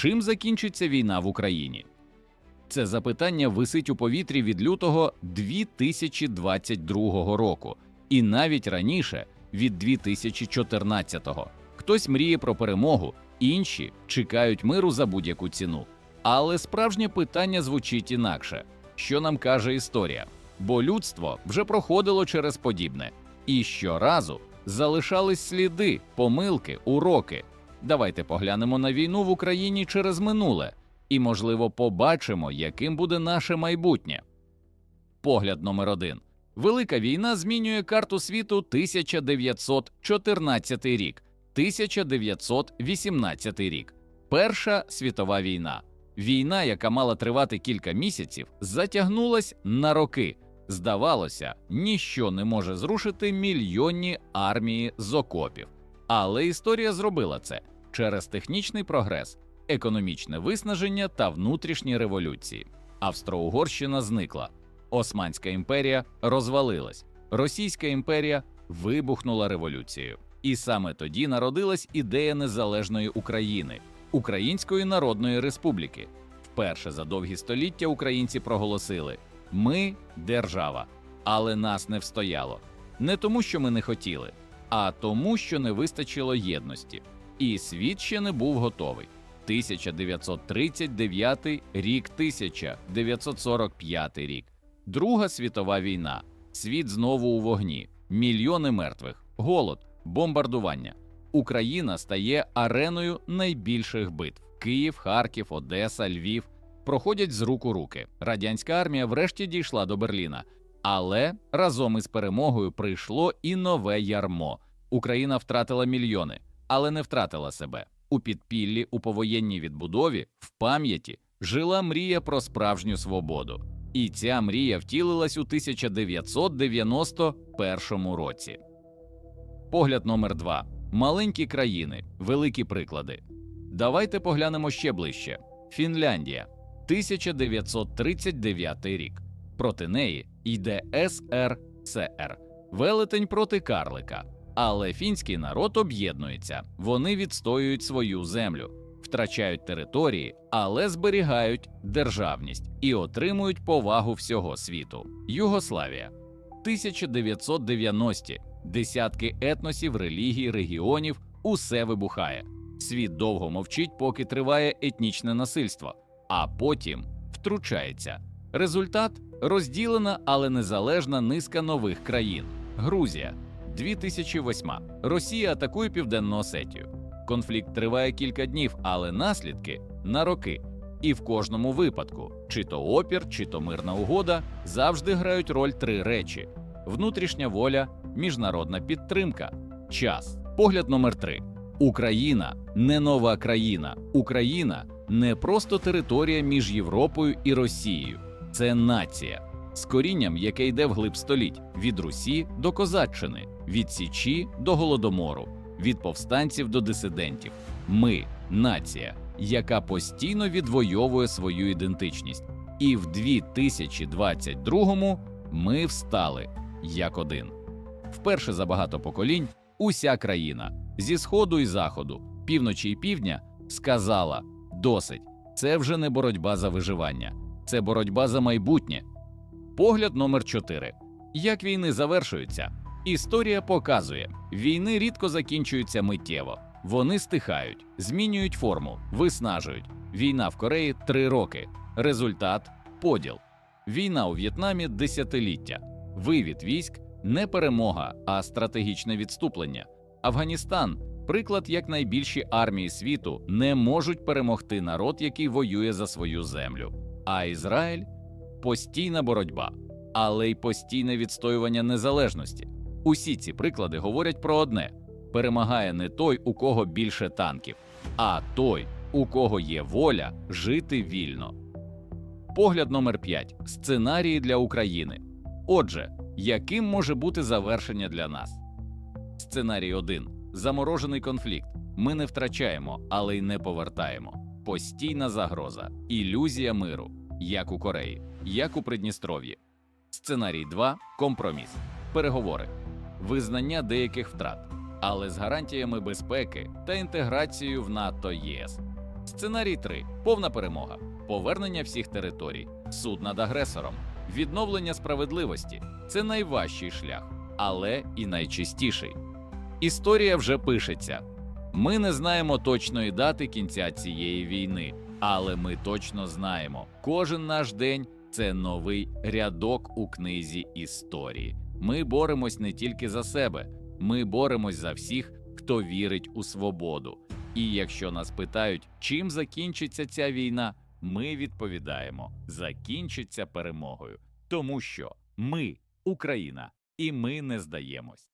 чим закінчиться війна в Україні? Це запитання висить у повітрі від лютого 2022 року, і навіть раніше від 2014-го. Хтось мріє про перемогу, інші чекають миру за будь-яку ціну. Але справжнє питання звучить інакше: що нам каже історія? Бо людство вже проходило через подібне, і щоразу залишались сліди, помилки, уроки. Давайте поглянемо на війну в Україні через минуле і, можливо, побачимо, яким буде наше майбутнє. Погляд номер один. Велика війна змінює карту світу 1914 рік, 1918 рік. Перша світова війна. Війна, яка мала тривати кілька місяців, затягнулась на роки. Здавалося, ніщо не може зрушити мільйонні армії з окопів. Але історія зробила це через технічний прогрес, економічне виснаження та внутрішні революції. Австро-Угорщина зникла, Османська імперія розвалилась, Російська імперія вибухнула революцією. І саме тоді народилась ідея незалежної України, Української Народної Республіки. Вперше за довгі століття українці проголосили: ми держава, але нас не встояло. Не тому, що ми не хотіли, а тому, що не вистачило єдності. І світ ще не був готовий. 1939 рік, 1945 рік, Друга світова війна. Світ знову у вогні, мільйони мертвих, голод, бомбардування. Україна стає ареною найбільших битв. Київ, Харків, Одеса, Львів проходять з рук у руки. Радянська армія врешті дійшла до Берліна. Але разом із перемогою прийшло і нове ярмо. Україна втратила мільйони, але не втратила себе. У підпіллі, у повоєнній відбудові, в пам'яті жила мрія про справжню свободу. І ця мрія втілилась у 1991 році. Погляд номер два: маленькі країни, великі приклади. Давайте поглянемо ще ближче. Фінляндія, 1939 рік. Проти неї йде СРСР, велетень проти карлика. Але фінський народ об'єднується, вони відстоюють свою землю, втрачають території, але зберігають державність і отримують повагу всього світу. Югославія, 1990-ті. десятки етносів, релігій, регіонів, усе вибухає. Світ довго мовчить, поки триває етнічне насильство, а потім втручається. Результат розділена, але незалежна низка нових країн. Грузія 2008. Росія атакує Південну Осетію. Конфлікт триває кілька днів, але наслідки на роки. І в кожному випадку, чи то опір, чи то мирна угода, завжди грають роль три речі: внутрішня воля, міжнародна підтримка, час. Погляд номер три: Україна не нова країна. Україна не просто територія між Європою і Росією, це нація з корінням, яке йде вглиб століть від Русі до Козаччини, від Січі до Голодомору, від повстанців до дисидентів. Ми нація, яка постійно відвоює свою ідентичність. І в 2022-му ми встали як один. Вперше за багато поколінь уся країна зі сходу і заходу, півночі і півдня сказала: досить, це вже не боротьба за виживання, це боротьба за майбутнє. Погляд номер 4. Як війни завершуються? Історія показує, війни рідко закінчуються миттєво. Вони стихають, змінюють форму, виснажують. Війна в Кореї три роки. Результат поділ. Війна у В'єтнамі десятиліття. Вивід військ не перемога, а стратегічне відступлення. Афганістан приклад, як найбільші армії світу не можуть перемогти народ, який воює за свою землю. А Ізраїль постійна боротьба, але й постійне відстоювання незалежності. Усі ці приклади говорять про одне: перемагає не той, у кого більше танків, а той, у кого є воля жити вільно. Погляд номер 5. Сценарії для України. Отже, яким може бути завершення для нас? Сценарій 1. Заморожений конфлікт. Ми не втрачаємо, але й не повертаємо. Постійна загроза, ілюзія миру, як у Кореї, як у Придністров'ї. Сценарій 2. Компроміс. Переговори. Визнання деяких втрат, але з гарантіями безпеки та інтеграцією в НАТО ЄС. Сценарій 3. Повна перемога, повернення всіх територій, суд над агресором, відновлення справедливості це найважчий шлях, але і найчистіший. Історія вже пишеться. Ми не знаємо точної дати кінця цієї війни, але ми точно знаємо, кожен наш день це новий рядок у книзі історії. Ми боремось не тільки за себе, ми боремось за всіх, хто вірить у свободу. І якщо нас питають, чим закінчиться ця війна, ми відповідаємо: закінчиться перемогою, тому що ми Україна, і ми не здаємось.